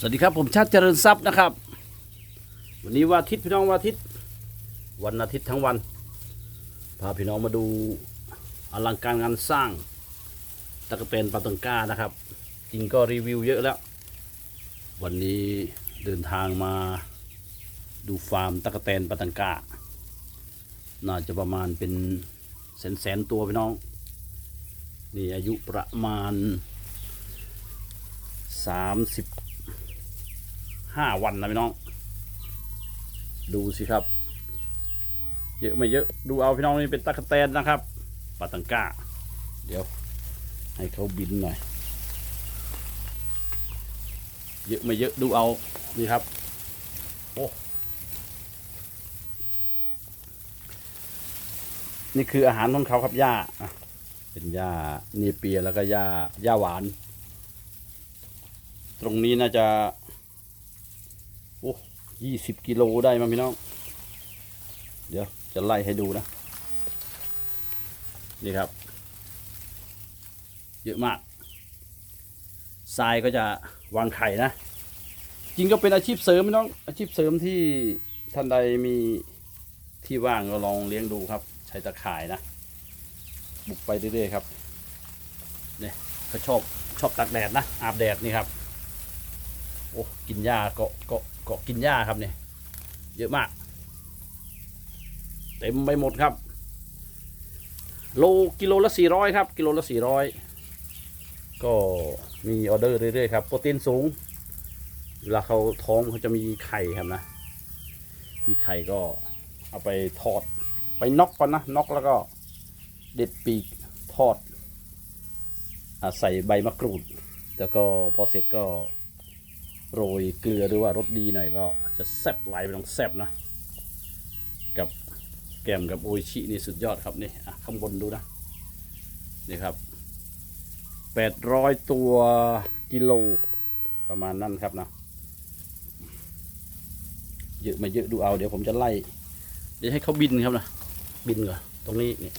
สวัสดีครับผมชาติเจริญทรัพย์นะครับ วันนี้วันอาทิตย์พี่น้องวันอาทิตย์ วันอาทิตย์ทั้งวัน พาพี่น้องมาดูอลังการงานสร้างตะกเป็นปาตังก้านะครับจริงก็รีวิวเยอะแล้ว วันนี้เดินทางมาดูฟาร์มตะกะแตนปาตังก้าน่าจะประมาณเป็นแสนแสนๆตัวพี่น้องนี่อายุประมาณสามสิบ ห้าวันนะพี่น้อง ดูสิครับ เยอะไม่เยอะดูเอาพี่น้องนี่เป็นตะกะแตนนะครับปาตังก้า เดี๋ยว ให้เขาบินหน่อย เยอะไม่เยอะดูเอานี่ครับโอ้นี่คืออาหารของเขาครับหญ้าอะเป็นหญ้าเนเปียแล้วก็หญ้าหญ้าหวาน ตรงนี้น่าจะ โอ้ยี่สิบกิโลได้มั้งพี่น้อง เดี๋ยวจะไล่ให้ดูนะ นี่ครับ เยอะมากทรายก็จะวางไข่นะ จริงก็เป็นอาชีพเสริมพี่น้อง อาชีพเสริมที่ท่านใดมีที่ว่างก็ลองเลี้ยงดูครับ ใช้ตะข่ายนะบุกไปเรื่อยๆครับเนี่ยเขาชอบชอบตากแดดนะอาบแดดนี่ครับโอ้กินหญ้าเกาะเกาะ เกาะกินหญ้าครับเนี่ยเยอะมาก เต็มไปหมดครับ โลกิโลละสี่ร้อยครับ กิโลละสี่ร้อยก็มีออเดอร์เรื่อยๆครับโปรตีนสูงเวลาเขาท้องเขาจะมีไข่ครับนะ มีไข่ก็เอาไปทอด ไปน็อกก่อนนะน็อกแล้วก็เด็ดปีกทอดอใส่ใบมะกรูด แล้วก็พอเสร็จก็ โรยเกลือหรือว่ารสดีหน่อยก็จะแซ่บไหลไปต้องแซ่บนะ กับแกมกับโออิชินี่สุดยอดครับนี่ข้างบนดูนะ นี่ครับแปดร้อยตัวกิโลประมาณนั้นครับนะเยอะม่เยอะดูเอาเดี๋ยวผมจะไล่ เดี๋ยวให้เขาบินครับนะบินก่อนตรงนี้นี่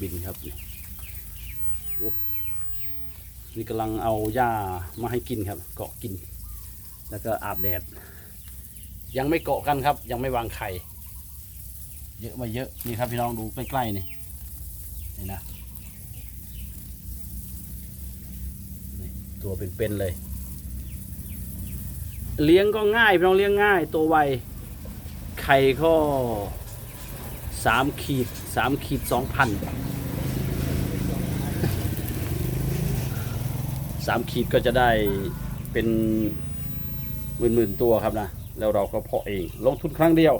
บินครับนี่โอ้ นี่กำลังเอาหญ้ามาให้กินครับเกาะกิน แล้วก็อาบแดด ยังไม่เกาะกันครับ ยังไม่วางไข่เยอะมาเยอะนี่ครับพี่น้องดูใกล้ๆนี่นี่นะนตัวเป็นๆเลย เลี้ยงก็ง่ายพี่น้องเลี้ยงง่าย ตัวไวไข่ก็สามขีดสามขีดสองพัน สามขีดก็จะได้เป็นหมื่นหมื่นๆตัวครับนะแล้วเราก็เพาะเองลงทุนครั้งเดียว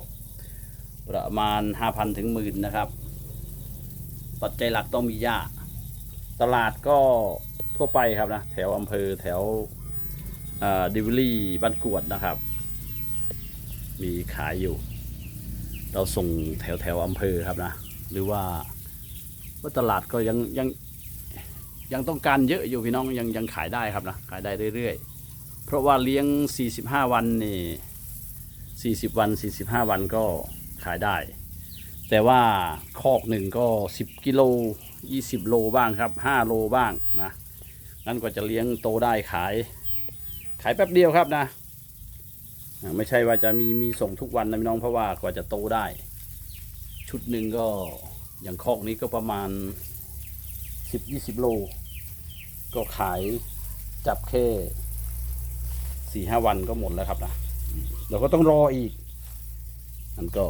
ประมาณห้าพันถึงหมื่นนะครับ ปัจจัยหลักต้องมีหญ้า ตลาดก็ทั่วไปครับนะแถวอำเภอแถวดิวิลี่บ้านกวดนะครับ มีขายอยู่ เราส่งแถวแถวอำเภอครับนะ หรือว่าว่าตลาดก็ยังยัง ยังต้องการเยอะอยู่พี่น้องยังยังขายได้ครับนะขายได้เรื่อยๆ เพราะว่าเลี้ยง 45 วันนี่40 วัน 45 วันก็ขายได้ แต่ว่าคอกหนึ่งก็ 10 กิโล 20 โลบ้างครับ 5 โลบ้างนะนั่นก็จะเลี้ยงโตได้ขาย ขายแป๊บเดียวครับนะ ไม่ใช่ว่าจะมีมีส่งทุกวันนะพี่น้องเพราะว่ากว่าจะโตได้ ชุดหนึ่งก็อย่างคอกนี้ก็ประมาณ สิบยี่สิบโล ก็ขายจับแค่สี่ห้าวันก็หมดแล้วครับนะเราก็ต้องรออีกมันก็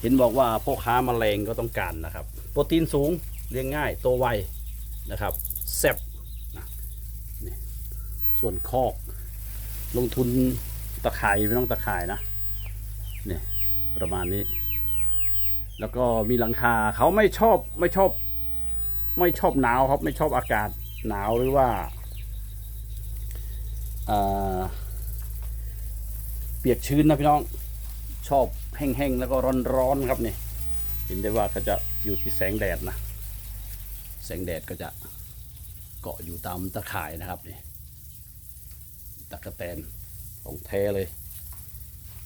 เห็นบอกว่าพ่อค้ามาแมลงก็ต้องการนะครับ โปรตีนสูงเลี้ยงง่ายโตไวนะครับแซ่บนะนี่ส่วนคอก ลงทุนตะข่ายไม่ต้องตะข่ายนะเนี่ยประมาณนี้ แล้วก็มีหลังคาเขาไม่ชอบไม่ชอบ ไม่ชอบหนาวครับ ไม่ชอบอากาศหนาวหรือว่าเปียกชื้นนะพี่น้องชอบแห้งๆแล้วก็ร้อนๆครับนี่เห็นได้ว่าเขาจะอยู่ที่แสงแดดนะ แสงแดดก็จะเกาะอยู่ตามตะข่ายนะครับนี่ตะกะแตนของแท้เลย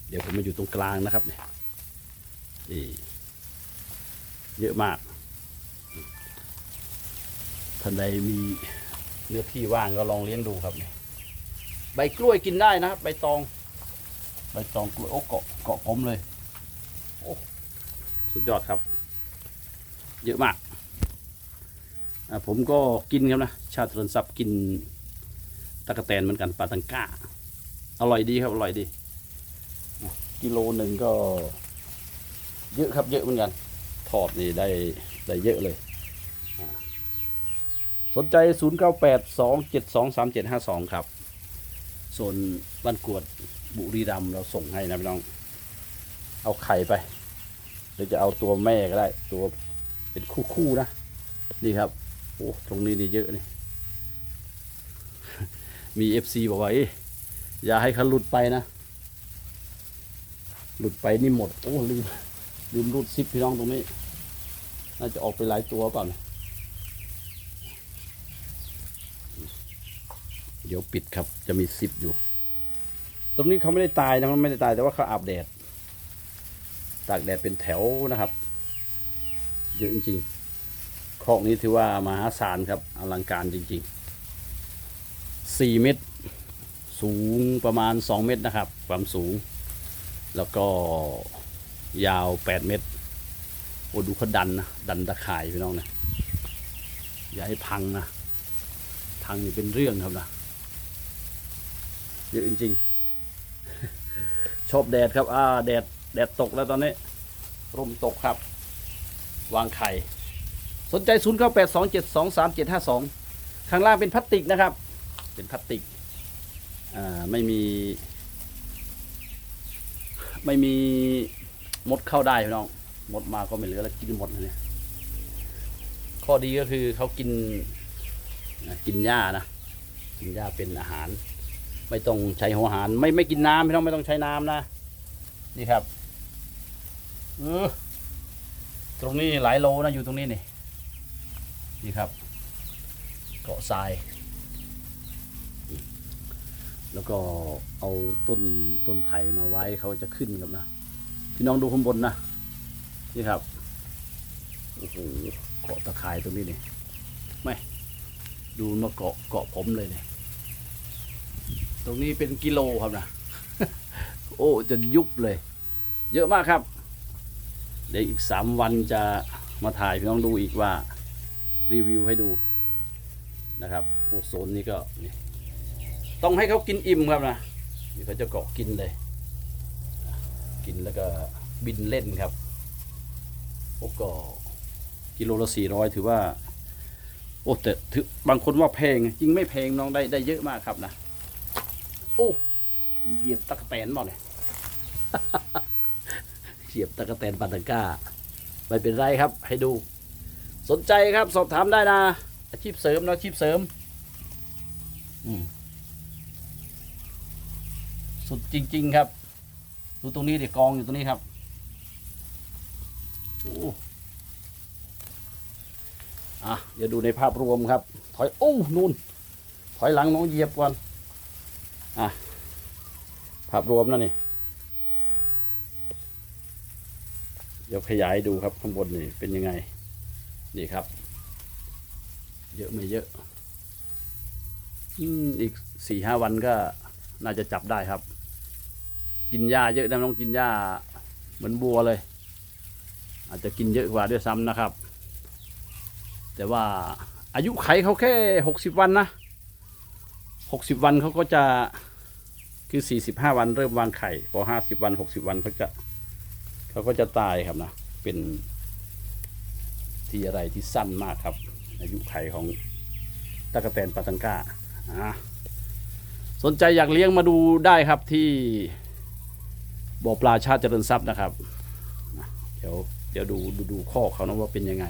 เดี๋ยวผมมาอยู่ตรงกลางนะครับนี่เยอะมาก ท่านใดมีเนื้อที่ว่างก็ลองเลี้ยงดูครับนี่ใบกล้วยกินได้นะครับใบตอง ใบตองกล้วยโอ้เกาะเกาะผมเลยโอ้สุดยอดครับ เยอะมากผมก็กินครับนะ ชาติริญทรัพย์กินตะกะแตนเหมือนกันปลาตังก้า อร่อยดีครับ อร่อยดี กิโลหนึ่งก็ เยอะครับเยอะเหมือนกัน ทอดนี่ได้ได้เยอะเลย สนใจ 0 9 8 2 7 2 3 7 5 2 ครับ ส่วนบ้านกวดบุรีรัมเราส่งให้นะพี่น้อง เอาไข่ไป หรือจะเอาตัวแม่ก็ได้ ตัวเป็นคู่ๆนะ นี่ครับ โอ้ ตรงนี้นี่เยอะนี่ มีเอฟซีบอกว่าเอ้ยอย่าให้เขาหลุดไปนะ หลุดไปนี่หมด โอ้ลืมลืมรูดซิปพี่น้องตรงนี้ น่าจะออกไปหลายตัวเปล่าเนี่ย เดี๋ยวปิดครับ จะมีซิปอยู่ ตรงนี้เขาไม่ได้ตายนะมันไม่ได้ตายแต่ว่าเขาอาบแดด ตากแดดเป็นแถวนะครับ เยอะจริงๆคอกนี้ถือว่ามหาศาลครับอลังการจริงๆ4เมตร สูงประมาณ2เมตรนะครับ ความสูง แล้วก็ยาว8เมตรโอ้ดูเขาดันนะดันตะข่ายพี่น้องนะอย่าให้พังนะพังนี่เป็นเรื่องครับนะ เยอะจริงๆ ชอบแดดครับ อ่า แดด แดดตกแล้วตอนนี้ร่มตกครับ วางไข่ สนใจ 0 9 8 2 7 2 3 7 5 2 ข้างล่างเป็นพลาสติกนะครับ เป็นพลาสติก อ่า ไม่มี ไม่มีมดเข้าได้พี่น้อง มดมาก็ไม่เหลือแล้วกินหมดเลย ข้อดีก็คือเขากิน กินหญ้านะ กินหญ้าเป็นอาหาร ไม่ต้องใช้หัวหารไม่ไม่กินน้ำพี่น้องไม่ต้องใช้น้ำนะ นี่ครับเออตรงนี้หลายโลนะอยู่ตรงนี้นี่นี่ครับ เกาะทราย แล้วก็เอาต้นต้นไผ่มาไว้เขาจะขึ้นครับนะพี่น้องดูข้างบนนะนี่ครับโอ้โหเกาะตะข่ายตรงนี้นี่ไม่ดูมาเกาะเกาะผมเลยเนี่ย ตรงนี้เป็นกิโลครับนะโอ้จนยุบเลย เยอะมากครับ เดี๋ยวอีกสามวันจะมาถ่ายพี่น้องดูอีกว่า รีวิวให้ดูนะครับโอ้โซนนี้ก็นี่ต้องให้เขากินอิ่มครับนะนี่เขาจะเกาะกินเลย กินแล้วก็บินเล่นครับโอ้ก็กิโลละสี่ร้อยถือว่า โอ้แต่ถือบางคนว่าแพงจริงไม่แพงน้องได้ได้เยอะมากครับนะ โอ้เหยียบตะกแตนบ่เนี่ย เหยียบตะกแตนปาตังก้า ไม่เป็นไรครับ ให้ดู สนใจครับสอบถามได้นะ อาชีพเสริมนะอาชีพเสริม อืมสุดจริง ๆ ครับ ดูตรงนี้เดี๋ยวกองอยู่ตรงนี้ครับโอ้อะเดี๋ยวดูในภาพรวมครับ ถอย โอ้ นู่น ถอยหลังน้องเหยียบก่อน อะภาพรวมนะนี่ เดี๋ยวขยายดูครับข้างบนนี่เป็นยังไง นี่ครับ เยอะไม่เยอะอืมอีกสี่ห้าวันก็น่าจะจับได้ครับ กินหญ้าเยอะนะต้องกินหญ้าเหมือนบัวเลย อาจจะกินเยอะกว่าด้วยซ้ำนะครับ แต่ว่าอายุไขเขาแค่หกสิบวันนะ หกสิบวันเขาก็จะคือสี่สิบห้าวันเริ่มวางไข่พอห้าสิบวันหกสิบวันเขาจะเขาก็จะตายครับนะเป็นที่อะไรที่สั้นมากครับ อายุไข่ของตะกะแตนปาตังก้าอะสนใจอยากเลี้ยงมาดูได้ครับที่บ่อปลาชาติเจริญทรัพย์นะครับเดี๋ยวเดี๋ยวดูดูดูข้อเขานะว่าเป็นยังไง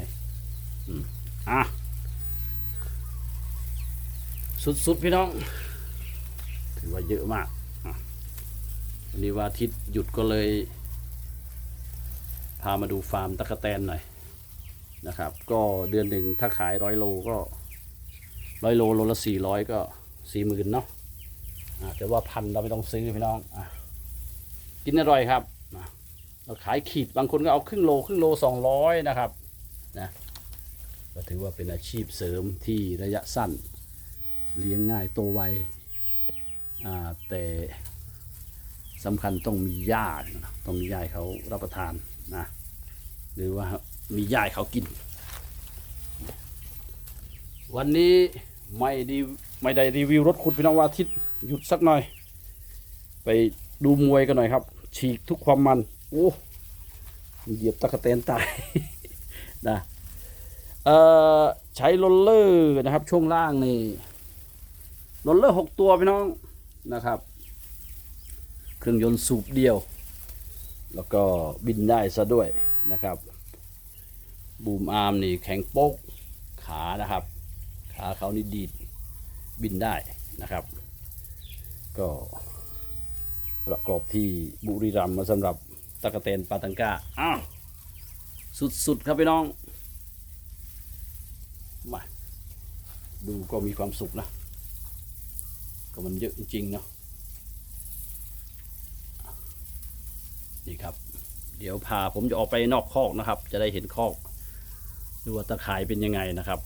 อืมอะ สุดๆพี่น้อง ถือว่าเยอะมากวันนี้ว่าอาทิตย์หยุดก็เลย พามาดูฟาร์มตะกะแตนหน่อยนะครับ ก็เดือนหนึ่งถ้าขายร้อยโลก็ร้อยโลโลละสี่ร้อยก็สี่หมื่นเนาะแต่ว่าพันเราไม่ต้องซื้อพี่น้องอกินอร่อยครับเราขายขีดบางคนก็เอาครึ่งโลครึ่งโลสองร้อยนะครับนะก็ถือว่าเป็นอาชีพเสริมที่ระยะสั้น เลี้ยงง่ายโตวไวอ่าแต่สำคัญต้องมีหญ้าต้องมีหญ้าเขารับประทานนะหรือว่ามีหญ้าเขากิน วันนี้ไม่ดีไม่ได้รีวิวรถขุดพี่น้องวาทิตหยุดสักหน่อย ไปดูมวยกันหน่อยครับ ฉีกทุกความมันโอ้เหยียบตะกะแตนตายนะเออใช้โรลเลอร์นะครับ ช่วงล่างนี่ รลเลอร์หกตัวพี่น้องนะครับ เครื่องยนต์สูบเดียว แล้วก็บินได้ซะด้วยนะครับ บูมอาร์มนี่แข็งโป๊กขานะครับ ขาเขานี่ดีดบินได้นะครับ ก็ประกอบที่บุรีรัมย์มาสำหรับตะกะเตนปาตังกาอ้าวสุด ๆ ครับพี่น้อง มา ดูก็มีความสุขนะ ก็มันเยอะจริงๆเนาะนี่ครับ เดี๋ยวพาผมจะออกไปนอกคอกนะครับ จะได้เห็นคอกดูว่าตะข่ายเป็นยังไงนะครับ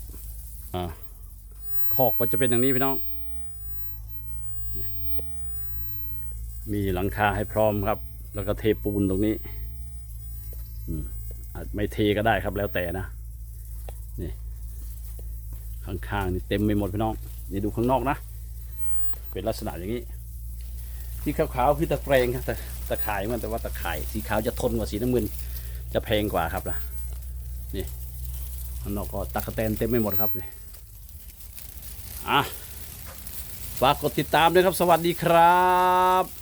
อ่าคอกก็จะเป็นอย่างนี้พี่น้อง มีหลังคาให้พร้อมครับ แล้วก็เทปูนตรงนี้อืมอาจไม่เทก็ได้ครับแล้วแต่นะ นี่ ข้างๆนี่เต็มไปหมดพี่น้อง นี่ดูข้างนอกนะ เป็นลักษณะอย่างนี้ ที่ขาวๆคือตะแกรงครับตะข่ายมันแต่ว่าตะข่าย สีขาวจะทนกว่าสีน้ำเงิน จะแพงกว่าครับนะนี่มันนอกก็ตะกะแตนเต็มไม่หมดครับนี่อะฝากกดติดตามด้วยครับ สวัสดีครับ